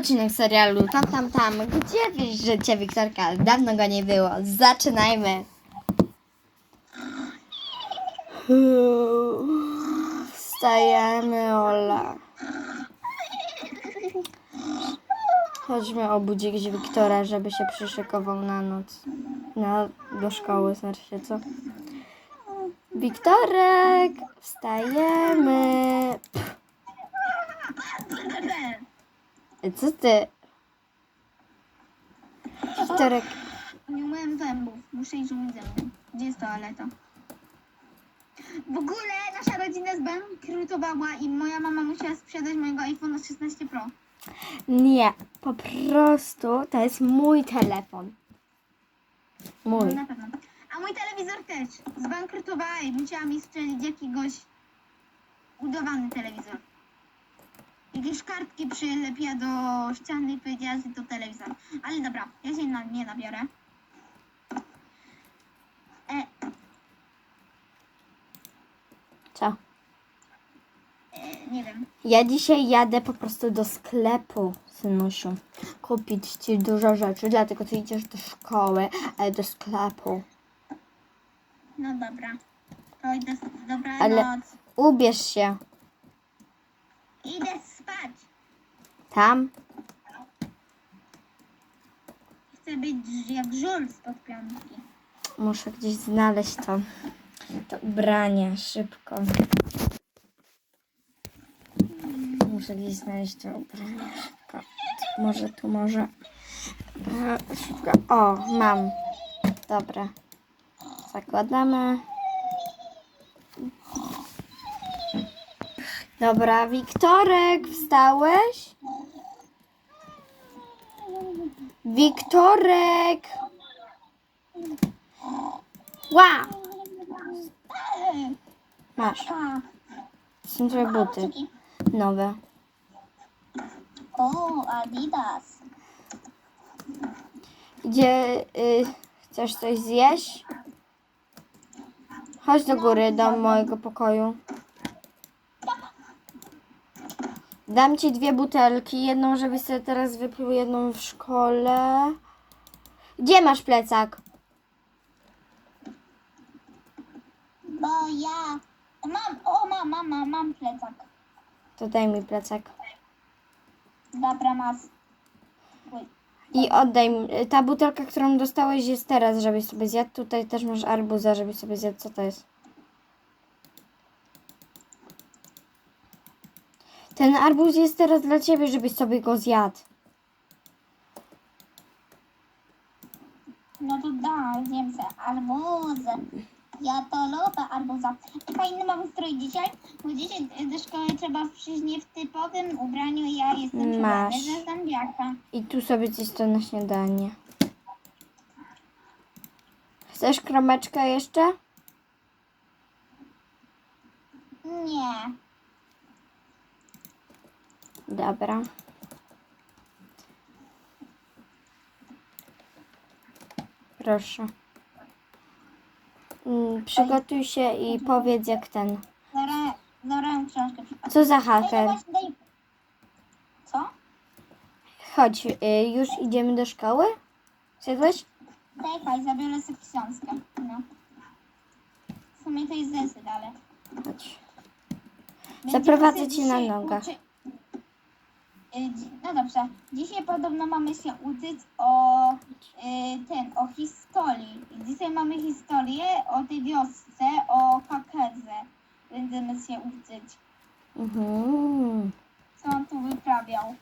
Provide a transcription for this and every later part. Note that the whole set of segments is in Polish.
odcinek serialu Tam Tam Tam. Gdzie wy życie Wiktorka? Dawno go nie było. Zaczynajmy. Wstajemy, Ola. Chodźmy obudzić Wiktora, żeby się przyszykował na noc. Na, do szkoły, znaczy co? Wiktorek, wstajemy. Co ty? Wiktorek, Nie umyłem zębów. Muszę iść umyć zęby. Gdzie jest toaleta? W ogóle nasza rodzina zbankrutowała i moja mama musiała sprzedać mojego iPhone'a 16 Pro. nie, po prostu to jest mój telefon. Mój. No, na pewno. A mój telewizor też. Zbankrutowała i musiała mi sprzedać jakiegoś udawany telewizor. Jakieś kartki przylepiła do ściany i powiedziała, że to telewizor. Ale dobra, ja się na, nie nabiorę. E, Co? e, nie wiem. Ja dzisiaj jadę po prostu do sklepu, synusiu. Kupić ci dużo rzeczy, dlatego ty idziesz do szkoły, ale do sklepu. No dobra. To idę, dobranoc. Ale- Ubierz się Idę. Tam. Chcę być jak żul spod pianki. Muszę gdzieś znaleźć to, to ubranie szybko. Muszę gdzieś znaleźć to ubranie szybko. Może tu, może. E, Szybko. O, mam. Dobra. Zakładamy. Dobra, Wiktorek, wstałeś? Wiktorek! Wow! Masz. Są twoje buty. Nowe. O, Adidas. Gdzie y, chcesz coś zjeść? Chodź do góry, do mojego pokoju. Dam ci dwie butelki. Jedną, żebyś sobie teraz wypił, jedną w szkole. Gdzie masz plecak? Bo ja mam, o mam, mam, mam, mam plecak. To daj mi plecak. Dobra, masz. I oddaj mi. Ta butelka, którą dostałeś jest teraz, żebyś sobie zjadł. Tutaj też masz arbuza, żebyś sobie zjadł. Co to jest? Ten arbuz jest teraz dla ciebie, żebyś sobie go zjadł. No to da, zjem se arbuzę. Ja to lubię arbuza. Fajny mam strój dzisiaj, bo dzisiaj do szkoły trzeba przyjść nie w typowym ubraniu. Ja jestem Masz. ze zębiaka. I tu sobie coś to na śniadanie. Chcesz kromeczkę jeszcze? Nie. Dobra. Proszę. Mm, Przygotuj się i powiedz jak ten. Zabrałem, zabrałem książkę. Co za haker? Co? Chodź, y, już idziemy do szkoły? Zjadłeś? Daj faj, zabiorę sobie książkę. No. W sumie to jest zesy dalej. Chodź. Będziemy Zaprowadzę cię na dzisiaj nogach. uczy- Y, dzi- No dobrze. Dzisiaj podobno mamy się uczyć o y, ten, o historii. Dzisiaj mamy historię o tej wiosce, o hakerze. Będziemy się uczyć. Mhm. Co on tu wyprawiał.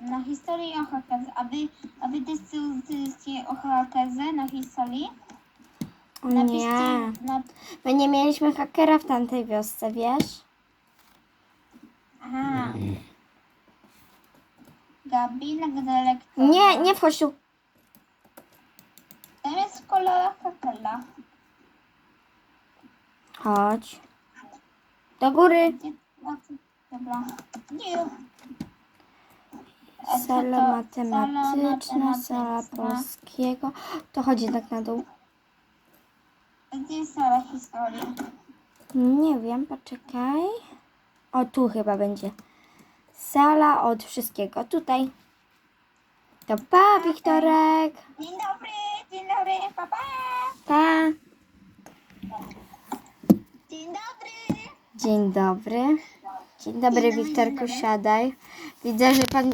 Na historii o hakerze. A wy, a wy też uczycie o hakerze na historii? O Napiszcie nie. na... My nie mieliśmy hakera w tamtej wiosce, wiesz? Aha. Gabinek. Nie, nie wchodź tu. Tam jest szkoła hakera. Chodź. Do góry. Gdzie- o, co- Dobra. Nie. Sala matematyczna, Sala polskiego. To chodzi tak na dół. Gdzie jest sala historii? Nie wiem, poczekaj. O, tu chyba będzie. Sala od wszystkiego. Tutaj. To pa, Wiktorek. Dzień dobry, dzień dobry, pa, pa. Pa. Dzień dobry. Dzień dobry. Dzień dobry, Wiktorku, siadaj. Widzę, że pan,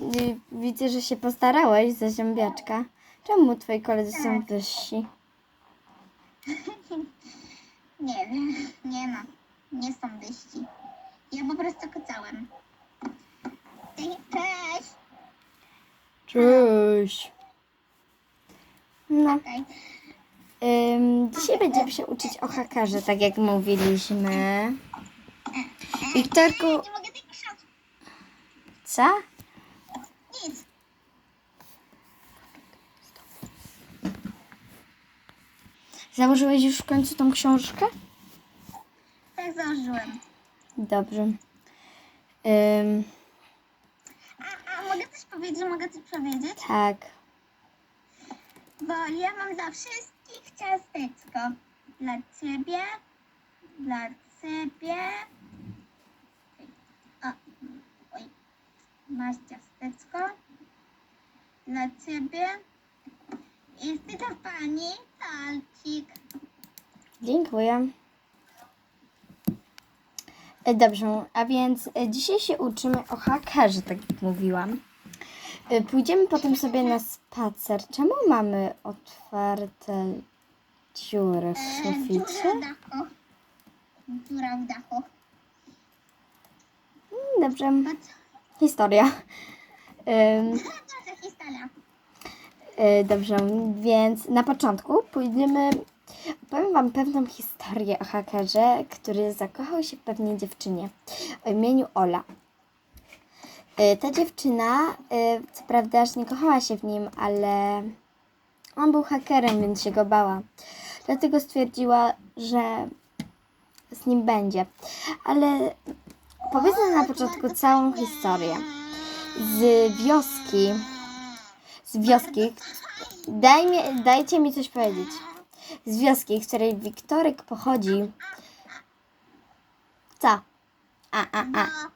widzę, że się postarałeś za ziębiaczka. Czemu twoi koledzy są Tak. wyżsi? Nie wiem, nie ma. Nie są wyści. Ja po prostu kocałem. Cześć. Cześć. No, ym, dzisiaj będziemy się uczyć o hakarze, tak jak mówiliśmy. Wiktorku, Nie mogę tej książki. co? Nic. Założyłeś już w końcu tą książkę? Tak założyłem. Dobrze. Ym, powiedzieć? Mogę coś powiedzieć? tak. Bo ja mam dla wszystkich ciasteczko. Dla ciebie, dla ciebie. O, oj. Masz ciasteczko. Dla ciebie. Ty to pani talcik. Dziękuję. E, Dobrze, a więc e, dzisiaj się uczymy o hakerze, tak jak mówiłam. E, Pójdziemy potem sobie na spacer. Czemu mamy otwarte dziury w E, Dziura suficie? w dachu. Dziura w dachu. Mm, Dobrze, historia. Ym, historia. E, Dobrze, więc na początku pójdziemy. Opowiem Wam pewną historię o hakerze, który zakochał się w pewnej dziewczynie o imieniu Ola. E, Ta dziewczyna, e, co prawda, aż nie kochała się w nim, ale on był hakerem, więc się go bała. Dlatego stwierdziła, że z nim będzie. Ale powiedzmy na początku całą historię. Z wioski, z wioski. Daj mi, dajcie mi coś powiedzieć. Z wioski, w której Wiktorek pochodzi. Co? A, a, a.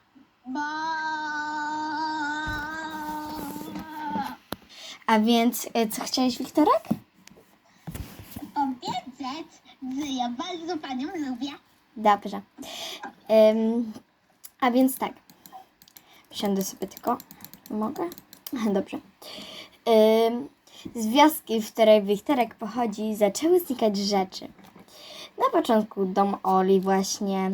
A więc, y, co chciałeś, Wiktorek? powiedzieć, że ja bardzo panią lubię. Dobrze. Ym, a więc tak. Siądę sobie tylko. Mogę? Dobrze. Ym, z wioski, w której Wiktorek pochodzi, zaczęły znikać rzeczy. Na początku dom Oli właśnie,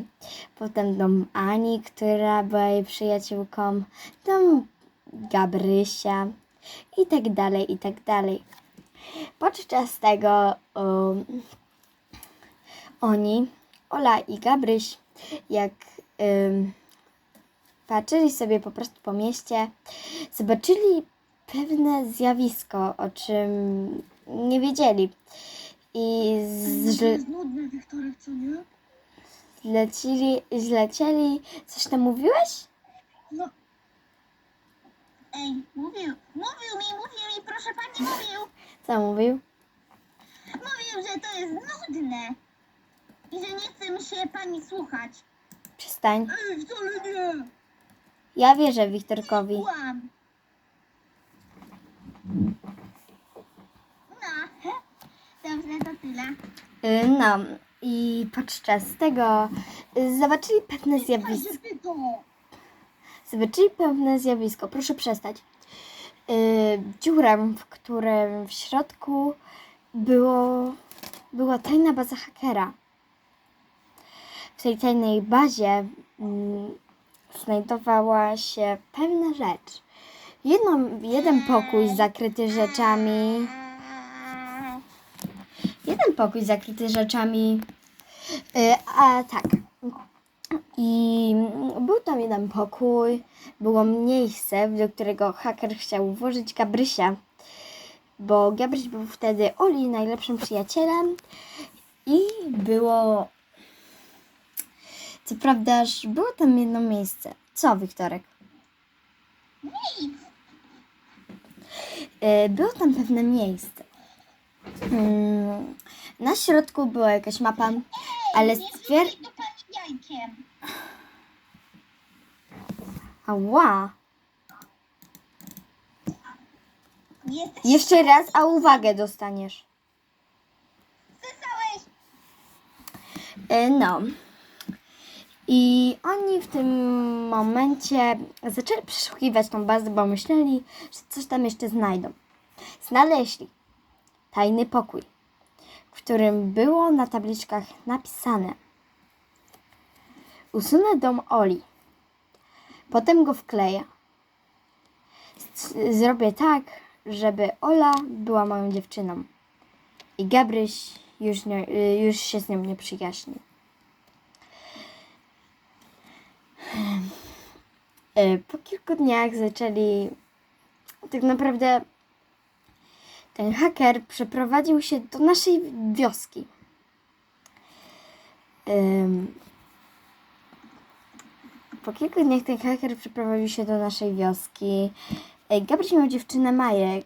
potem dom Ani, która była jej przyjaciółką, dom Gabrysia i tak dalej, i tak dalej. Podczas tego um, oni, Ola i Gabryś, jak ym, patrzyli sobie po prostu po mieście, zobaczyli pewne zjawisko, o czym nie wiedzieli. I zle- nudny Wiktorek, co nie? zlecili, zlecieli. Coś tam mówiłeś? No. Ej, mówił, mówił mi, mówił mi, proszę pani, mówił. Co mówił? Mówił, że to jest nudne. I że nie chce mi się pani słuchać. Przestań. Ej, wcale nie. Ja wierzę Wiktorkowi. Kłam. No, dobrze, to tyle. Y, No i podczas tego y, zobaczyli pewne zjawisko. Zobaczyli pewne zjawisko. Proszę przestać. Yy, dziurę, w którym w środku było, była tajna baza hakera. W tej tajnej bazie mm, znajdowała się pewna rzecz. Jedno, jeden pokój zakryty rzeczami. Pokój zakryty rzeczami. Yy, a tak. I był tam jeden pokój, było miejsce, do którego haker chciał włożyć Gabrysia, bo Gabryś był wtedy Oli najlepszym przyjacielem i było... Co prawda, aż było tam jedno miejsce. Co, Wiktorek? Nic. E, Było tam pewne miejsce. Mm, Na środku była jakaś mapa, ale stwier... Ała! Jesteś... Jeszcze raz, a uwagę dostaniesz. E, No. I oni w tym momencie zaczęli przeszukiwać tą bazę, bo myśleli, że coś tam jeszcze znajdą. Znaleźli tajny pokój, którym było na tabliczkach napisane: Usunę dom Oli. Potem go wkleję. Zrobię tak, żeby Ola była moją dziewczyną. I Gabryś już, nie, y, już się z nią nie przyjaźni. Y, Po kilku dniach zaczęli. Tak naprawdę ten haker przeprowadził się do naszej wioski. Ym, Po kilku dniach ten haker przeprowadził się do naszej wioski. Gabriel miał dziewczynę Maję.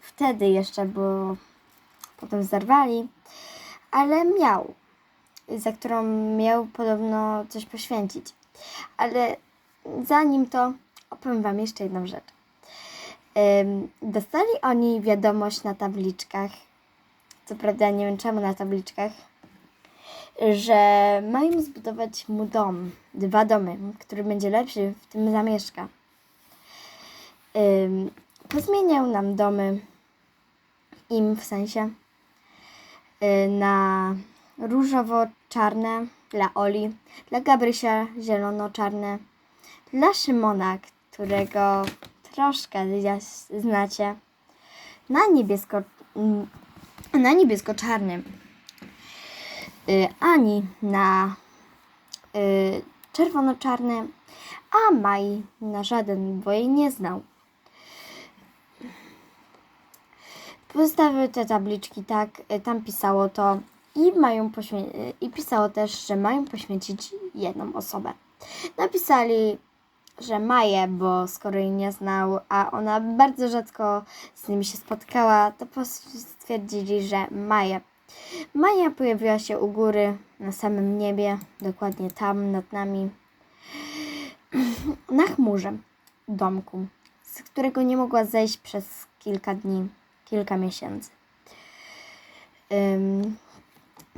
Wtedy jeszcze, bo potem zerwali. Ale miał. Za którą miał podobno coś poświęcić. Ale zanim to opowiem Wam jeszcze jedną rzecz. Dostali oni wiadomość na tabliczkach, co prawda nie wiem czemu na tabliczkach, że mają zbudować mu dom, dwa domy, który będzie lepszy, w tym zamieszka. Pozmieniał nam domy, im w sensie, y, na różowo-czarne dla Oli, dla Gabrysia zielono-czarne, dla Szymona, którego troszkę znacie, na niebiesko mm, na niebiesko-czarnym, y, Ani na y, czerwono-czarny, a Mai na żaden, bo jej nie znał. Postawiły te tabliczki tak, y, tam pisało to i mają poświę- i pisało też, że mają poświęcić jedną osobę. Napisali, że Maję, bo skoro jej nie znał, a ona bardzo rzadko z nimi się spotkała, to po prostu stwierdzili, że Maję. Maja pojawiła się u góry, na samym niebie, dokładnie tam, nad nami, na chmurze domku, z którego nie mogła zejść przez kilka dni, kilka miesięcy.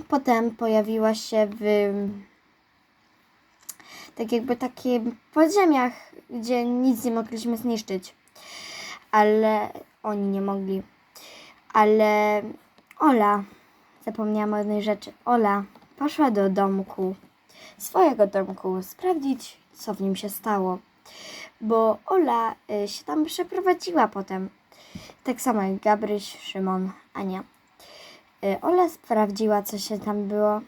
Potem pojawiła się w tak jakby takie podziemiach, gdzie nic nie mogliśmy zniszczyć. Ale oni nie mogli. Ale Ola, zapomniałam o jednej rzeczy. Ola poszła do domku, swojego domku, sprawdzić, co w nim się stało. Bo Ola y, się tam przeprowadziła potem. Tak samo jak Gabryś, Szymon, Ania. Y, Ola sprawdziła, co się tam było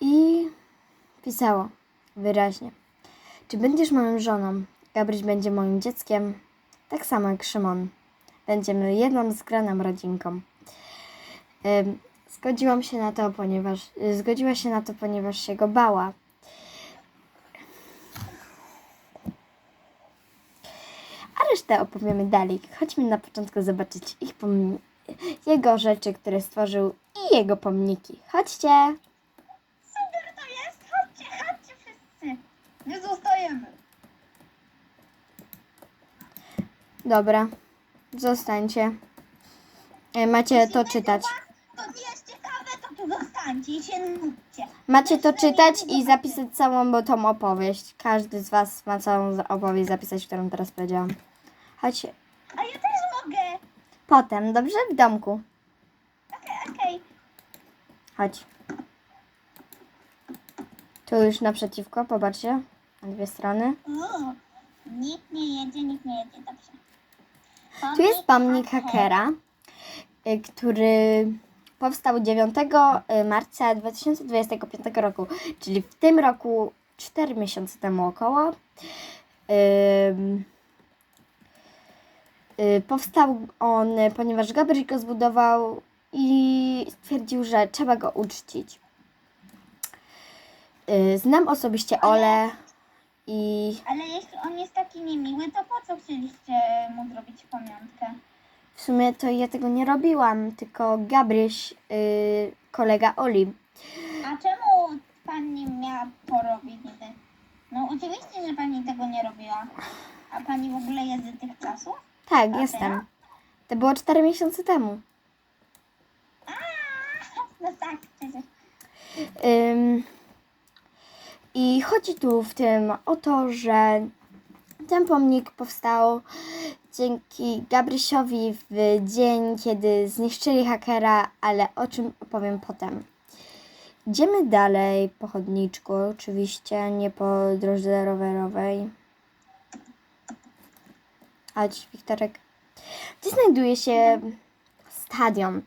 i pisało wyraźnie. Czy będziesz moją żoną? Gabryś będzie moim dzieckiem, tak samo jak Szymon. Będziemy jedną zgraną rodzinką. Zgodziłam się na to, ponieważ y, zgodziła się na to, ponieważ się go bała. A resztę opowiemy dalej. Chodźmy na początku zobaczyć ich jego rzeczy, które stworzył i jego pomniki. Chodźcie! Super to jest! Chodźcie, chodźcie wszyscy! Nie zostajemy! Dobra, zostańcie. E, Macie to czytać. To jest ciekawe, to tu zostańcie i się nudźcie. Macie to czytać i zapisać całą bo tą opowieść. Każdy z Was ma całą za- opowieść zapisać, którą teraz powiedziałam. Chodźcie. A ja też mogę! Potem, dobrze? W domku. Okej, okej. Chodź. Tu już naprzeciwko, popatrzcie. Na dwie strony. O, Nikt nie jedzie, nikt nie jedzie, dobrze. Tu jest pomnik hakera, y, który powstał 9 marca 2025 roku, czyli w tym roku 4 miesiące temu około. Y, Powstał on, ponieważ Gabriel go zbudował i stwierdził, że trzeba go uczcić. Y, Znam osobiście Ole i Ale jeśli on jest taki niemiły, to po co chcieliście mu zrobić pamiątkę? W sumie to ja tego nie robiłam, tylko Gabryś, yy, kolega Oli. A czemu pani miała to robić? No oczywiście, że pani tego nie robiła. A pani w ogóle jest z tych czasów? Tak, A jestem. teraz? To było 4 miesiące temu. No tak, przecież. Ym, I chodzi tu w tym o to, że ten pomnik powstał dzięki Gabrysiowi w dzień, kiedy zniszczyli hakera, ale o czym opowiem potem. Idziemy dalej po chodniczku, oczywiście nie po drodze rowerowej. Chodź, Wiktorek. Gdzie znajduje się stadion,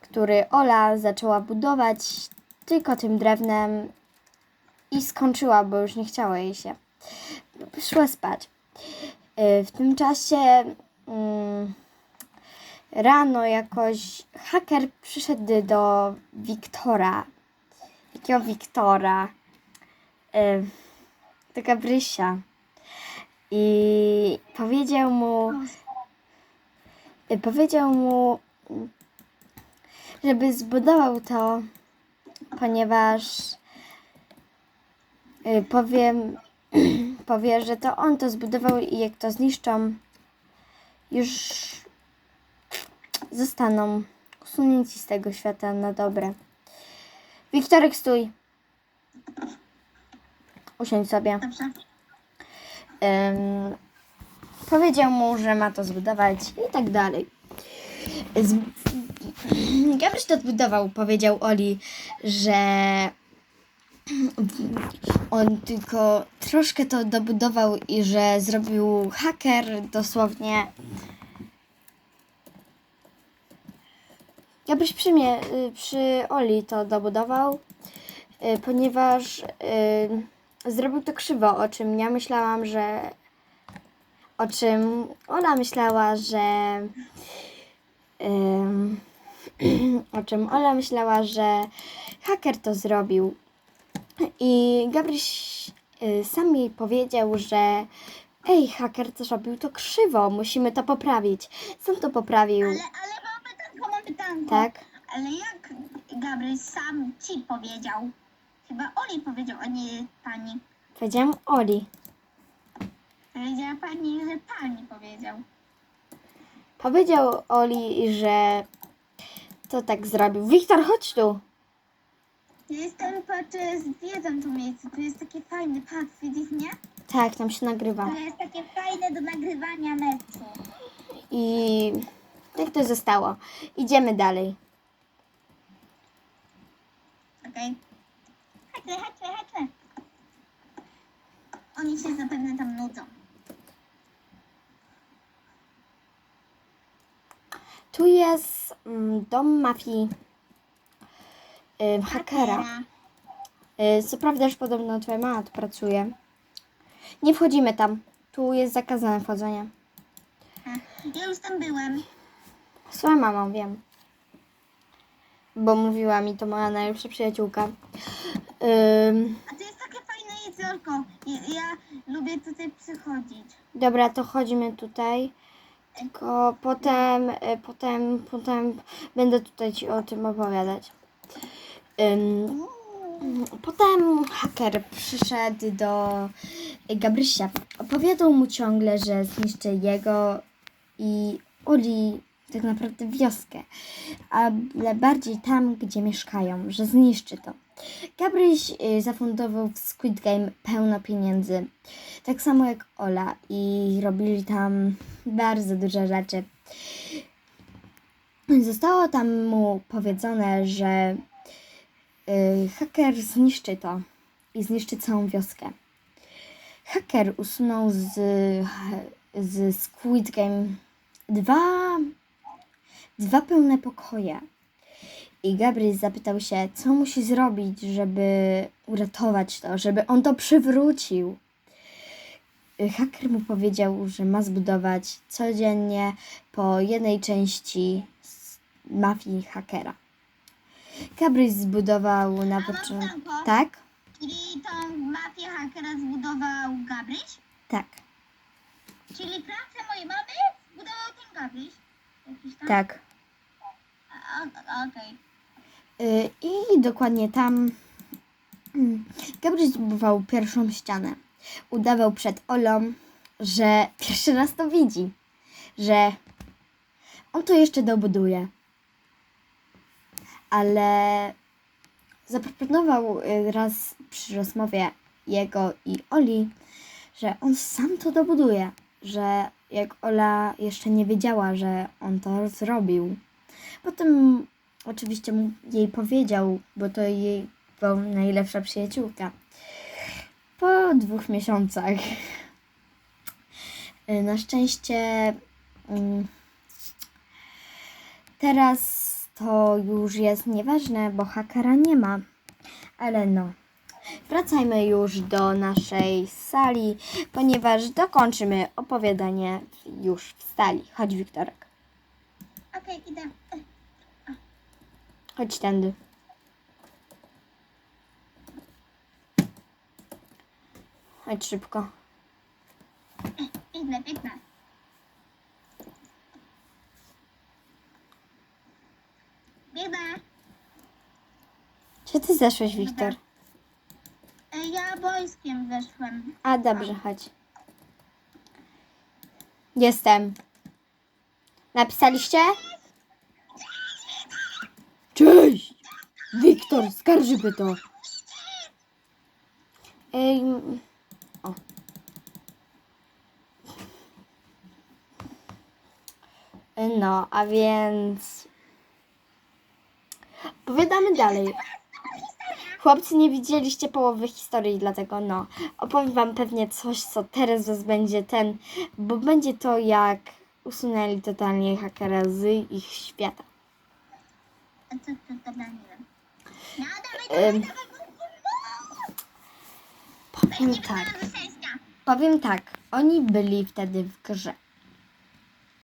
który Ola zaczęła budować tylko tym drewnem i skończyła, bo już nie chciało jej się. Szła spać. Y, W tym czasie mm, rano jakoś haker przyszedł do Wiktora. Jakiego Wiktora? Y, Do Gabrysia. I powiedział mu, y, powiedział mu, żeby zbudował to, ponieważ powiem, powie, że to on to zbudował i jak to zniszczą, już zostaną usunięci z tego świata na dobre. Wiktorek, stój. Usiądź sobie. Powiedział mu, że ma to zbudować i tak dalej. Z... Gabryś to zbudował, powiedział Oli, że on tylko troszkę to dobudował i że zrobił haker dosłownie. Gabryś przy mnie, y, przy Oli to dobudował, y, ponieważ y, zrobił to krzywo, o czym ja myślałam, że o czym Ola myślała, że o czym Ola myślała, że haker to zrobił. I Gabryś y, sam jej powiedział, że ej, haker to zrobił to krzywo, musimy to poprawić. Sam to poprawił, Ale, ale mam pytanko, mam pytanko. tak? Ale jak Gabryś sam ci powiedział? Chyba Oli powiedział, a nie pani. Powiedziałam Oli. Powiedziała pani, że pani powiedział. Powiedział Oli, że to tak zrobił. Wiktor, chodź tu. Ja jestem, patrzę, zwiedzam to miejsce. Tu jest takie fajne, patrz, widzisz mnie? Tak, tam się nagrywa. To jest takie fajne do nagrywania meczu. I tak to zostało. Idziemy dalej. Okej. Chodźmy, chodźmy, chodźmy. Oni się zapewne tam nudzą. Tu jest mm, dom mafii y, hakera. Y, co prawda, już podobno twoja mama tu pracuje. Nie wchodzimy tam. Tu jest zakazane wchodzenie. Ja już tam byłem. Swoją mamą wiem. Bo mówiła mi to moja najlepsza przyjaciółka. Ym, A to jest takie fajne jeziorko. Ja, ja lubię tutaj przychodzić. dobra, to chodzimy tutaj. Tylko potem, y, potem, potem będę tutaj ci o tym opowiadać. Potem haker przyszedł do Gabrysia. Opowiadał mu ciągle, że zniszczy jego i Oli tak naprawdę wioskę, ale bardziej tam, gdzie mieszkają, że zniszczy to. Gabryś y, zafundował w Squid Game pełno pieniędzy, tak samo jak Ola i robili tam bardzo dużo rzeczy. Zostało tam mu powiedziane, że haker zniszczy to i zniszczy całą wioskę. Haker usunął z, z Squid Game dwa, dwa pełne pokoje. I Gabriel zapytał się, co musi zrobić, żeby uratować to, żeby on to przywrócił. Y, Haker mu powiedział, że ma zbudować codziennie po jednej części mafii hakera. Gabriel zbudował na początku. Tak? Czyli tą mafię hakera zbudował Gabryś? Tak, Czyli pracę mojej mamy zbudował ten Gabryś? Jakiś tam? tak. A- a- Okej. Y, I dokładnie tam mm, Gabriel zbudował pierwszą ścianę. Udawał przed Olą, że pierwszy raz to widzi, że on to jeszcze dobuduje. Ale zaproponował y, raz przy rozmowie jego i Oli, że on sam to dobuduje, że jak Ola jeszcze nie wiedziała, że on to zrobił. Potem oczywiście jej powiedział, bo to jej była najlepsza przyjaciółka. Po dwóch miesiącach. Y, Na szczęście mm, teraz to już jest nieważne, bo hakera nie ma. Ale no. Wracajmy już do naszej sali, ponieważ dokończymy opowiadanie już w stali. Chodź, Wiktorek. Okej, idę. Chodź tędy. Chodź szybko. Biegnę, biegnę. Biegnę. Czy ty zeszłeś, Wiktor? E, Ja boiskiem weszłem. A, dobrze, chodź. Jestem. Napisaliście? Cześć! Wiktor, skarżymy to. Ej, m- o. No, a więc... Powiadamy dalej. Chłopcy, nie widzieliście połowy historii, dlatego no, opowiem wam pewnie coś, co teraz was będzie ten, bo będzie to jak usunęli totalnie hakera z ich świata. A co to powiem tak. powiem tak, oni byli wtedy w grze.